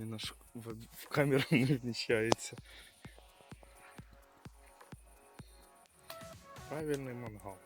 Він наш в, в камеру не вміщається. Правильний мангал.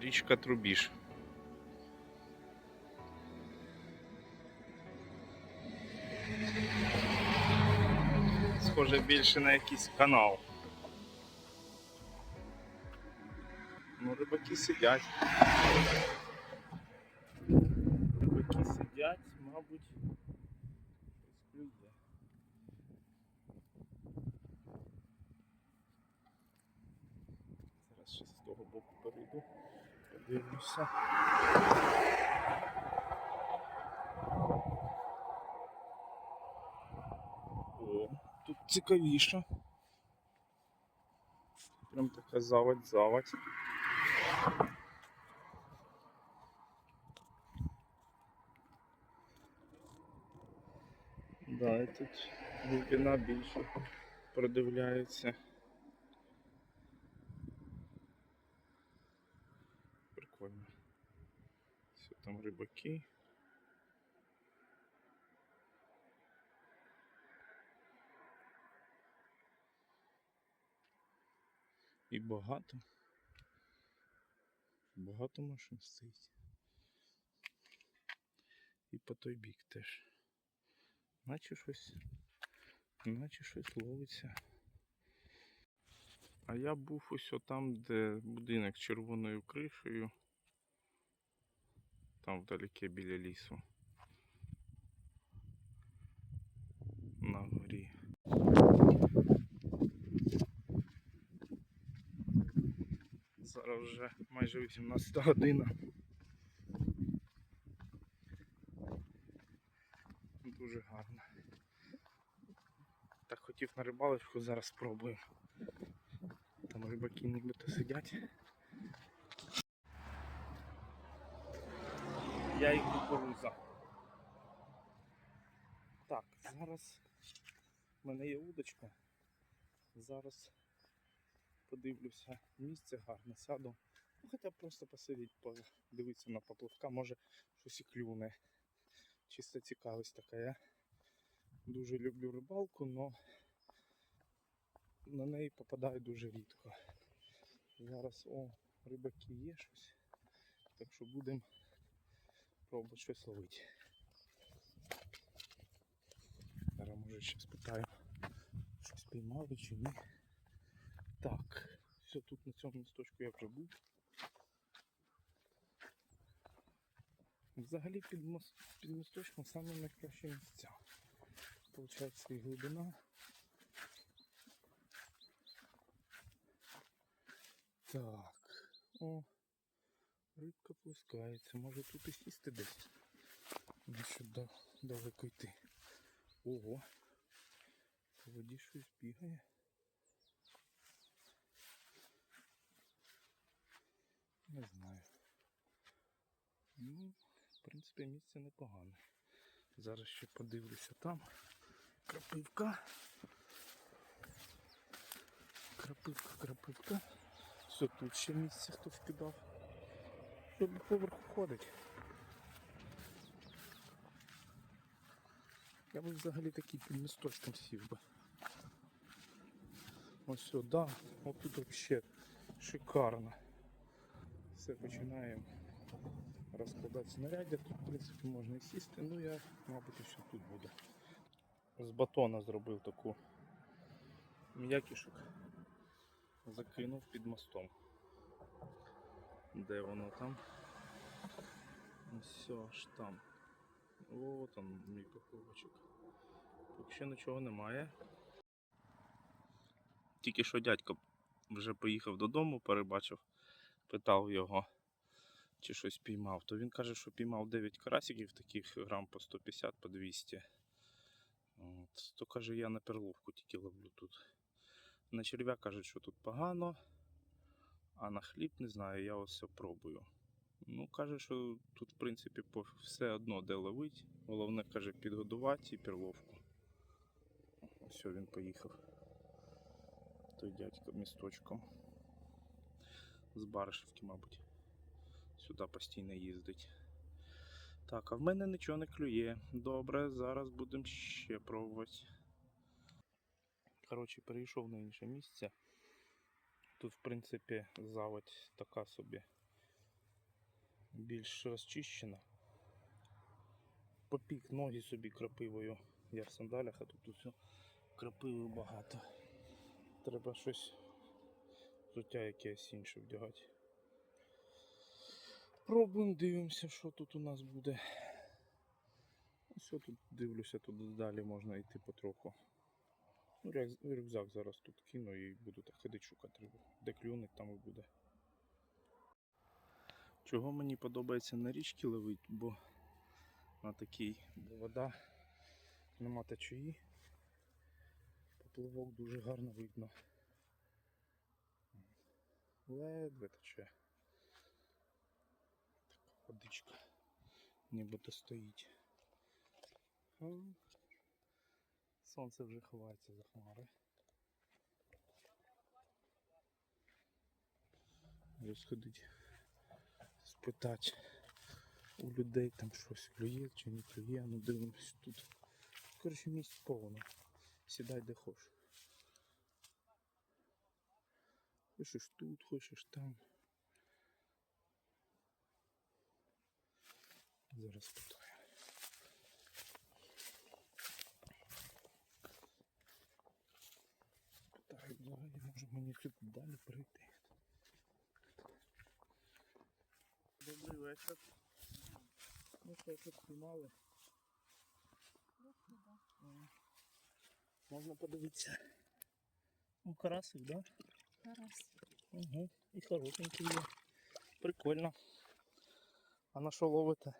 Річка Трубіж. Схоже більше на якийсь канал. Ну, рибаки сидять. Рибаки сидять, мабуть, Подивлюся. О, тут цікавіше. Прям така заводь, заводь. Да, і тут глибина більше продивляється. Прикольно. Все там рибаки. І багато. Багато машин стоїть. І по той бік теж. Наче щось. Наче щось ловиться. А я був ось там, де будинок з червоною кришею. Там вдалеке біля лісу. На горі. Зараз вже майже 18 година. Дуже гарно. Так хотів на рибалочку, зараз спробую. Там рибаки нібито сидять. Я їх кукуруза. Так, зараз в мене є удочка. Зараз подивлюся місце гарне, сяду. Ну, хоча б просто посидіти, подивитися на поплавка, може щось і клюне. Чисто цікавість така. Я дуже люблю рибалку, але на неї попадаю дуже рідко. Зараз о, рибаки є щось. Так що будемо пробувати щось ловити. Зараз може ще спитаю, щось піймали чи ні. Так, все тут на цьому місточку я вже був. Взагалі під, мос... під місточком саме найкращі місця. Получається і глибина. Так. О, рибка пускається. Може тут і сісти десь. Більше да, далеко йти. Ого. По воді щось бігає. Не знаю. Ну, в принципі, місце непогане. Зараз ще подивлюся там. Крапивка. Крапивка, крапивка. Все, тут ще місце хтось кидав. Поверху ходить. Я би взагалі такий під місточком сів би. Ось сюди, ось тут взагалі шикарно. Все починаємо розкладати снаряддя. Тут, в принципі, можна і сісти, ну я, мабуть, ще тут буду. З батона зробив таку м'якішок. Закинув під мостом. Де воно там? Все аж там. О, там мій поплавочок. Поки що нічого немає. Тільки що дядько вже поїхав додому, перебачив, питав його, чи щось піймав. То він каже, що піймав 9 карасиків, таких грам по 150, по 200. От. То каже, я на перловку тільки ловлю тут. На черв'я кажуть, що тут погано, а на хліб не знаю, я ось пробую. Ну, каже, що тут, в принципі, все одно де ловить. Головне, каже, підгодувати і перловку. Ось він поїхав. Той дядько місточком. З Баришівки, мабуть. Сюди постійно їздить. Так, а в мене нічого не клює. Добре, зараз будемо ще пробувати. Коротше, перейшов на інше місце. Тут, в принципі, заводь така собі більш розчищена. Попік ноги собі крапивою. Я в сандалях, а тут усе крапиви багато. Треба щось взуття якесь інше вдягати. Пробуємо, дивимося, що тут у нас буде. Ось тут дивлюся, тут далі можна йти потроху. Ну, рюкзак зараз тут кину і буду так ходити шукати. Де клюнуть, там і буде. Чого мені подобається на річці ловити, бо на такій бо вода нема течії. Попливок дуже гарно видно. Ледве тече. Така водичка. Нібито стоїть. Сонце вже ховається за хмари. Сходить спитати у людей там щось клює чи не клює, ну дивимось тут. Коротше місць повно. Сідай де хочеш. Хочеш тут, хочеш там. Зараз. Питаю, мені тут далі прийти. Добрий вечір. Ну що тут знімали? Можна подивитися. Ну, карасик, да? Зараз. Угу. І хорошенький є. Прикольно. А на що ловите?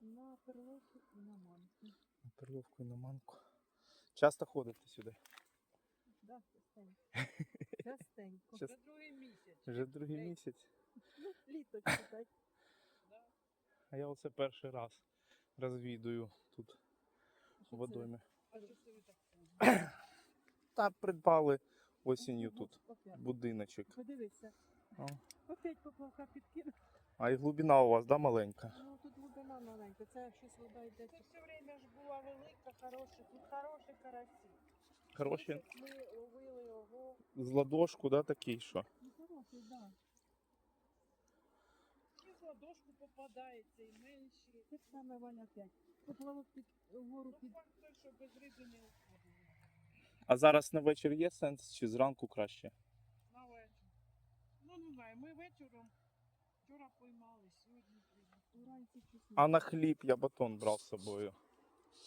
На перловку і на манку. На перловку і на манку. Часто ходите сюди? Да, частенько. Частенько. Це другий місяць. Вже другий місяць. Ну, літо читать. А я оце перший раз розвідую тут в водоймі. А що це ви так Та придбали осінню тут Опять. будиночок. Подивися. О. Опять поплавка підкинув. А і глибина у вас, да, маленька? Ну тут глибина маленька. Це щось вода йде. Це все время ж була велика, хороша. Тут хороші карасі. Хороші. Ми ловили його. З ладошку, да, такий, що? Ну хороший, да. І в ладошку попадається, і менші. Це саме Ваня опять. Поплавок під вгору Ну, під факт той, що без риби не уходили. А зараз на вечір є сенс чи зранку краще? На вечір. Ну, не знаю, ми вечором вчора поймали, сьогодні приймали. уранці. А на хліб я батон брав з собою.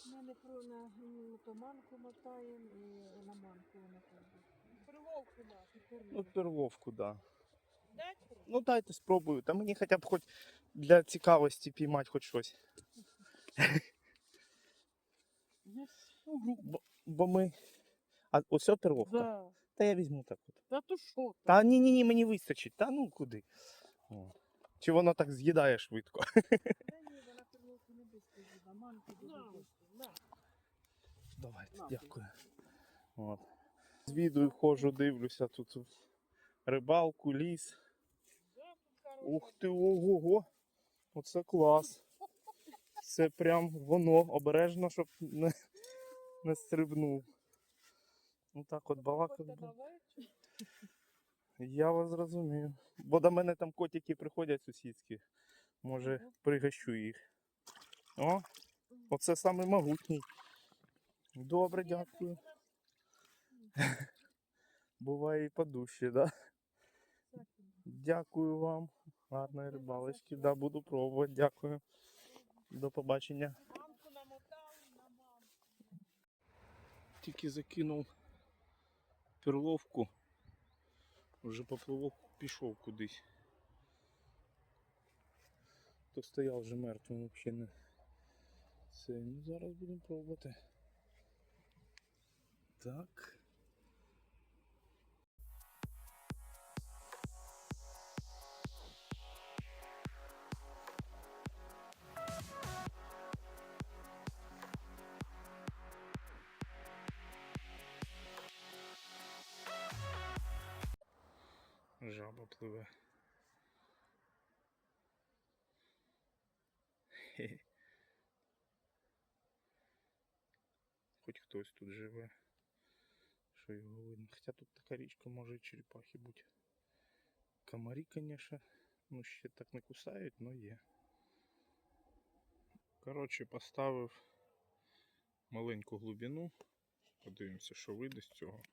Ми про на м, то манку мотаємо і на манку Приловку нашу. Ну, перловку, да. Дать? Ну дайте спробую. Та мені хоча б хоч для цікавості піймати хоч щось. Бо, бо ми. А ось перловка? Да. Та я візьму так от. Та то що? Та ні, ні, ні, мені вистачить. Та ну куди. О. Чи воно так з'їдає швидко? Та ні, вона перловку не без на манку дуже. Давайте, дякую. От. Звідую, ходжу, дивлюся тут рибалку, ліс. Ух ти, ого-го. Оце клас. Це прям воно обережно, щоб не, не стрибнув. Ну так от балакав. Я вас зрозумію. Бо до мене там котики приходять сусідські. Може, пригощу їх. О, оце саме могутній. Добре, дякую. Буває і по душі, да? Дякую вам. Гарної рибалочки. Да, буду пробувати. Дякую. До побачення. Тільки закинув перловку. Вже поплавок пішов кудись. То стояв вже мертвим взагалі не. Це, ну зараз будемо пробувати. Так. Жаба пливе. Хе-хе. Хоч хтось тут живе. Що його видно. Хоча тут така річка може і черепахи бути. Комарі, звісно, ну ще так не кусають, але є. Коротше, поставив маленьку глибину. Подивимося, що вийде з цього.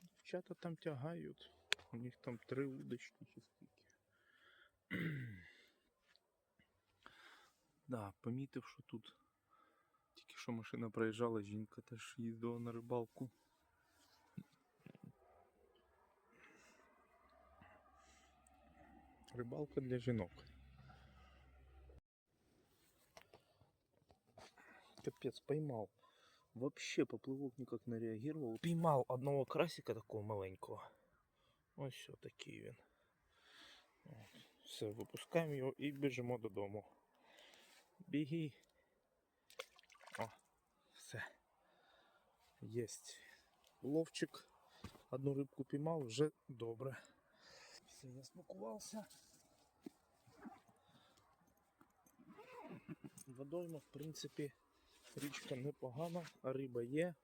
Дівчата там тягають. У них там три удочки чи скільки. да, помітив, що тут тільки що машина проїжджала, жінка теж їздила на рибалку. Рибалка для жінок. Капец, поймал. Вообще поплавок никак не реагировал. Піймав одного красика такого маленького. Ось що такий він. От. Все, випускаємо його і біжимо додому. Біги. Єсть. Ловчик. Одну рибку піймав, вже добре. Все, я спакувався. Водойма, в принципі, річка непогана, а риба є,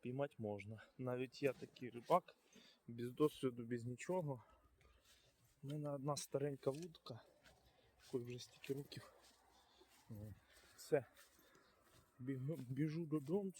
піймати можна. Навіть я такий рибак, без досвіду, без нічого. У мене одна старенька вудка, якої вже стільки років. Все. Біжу додому.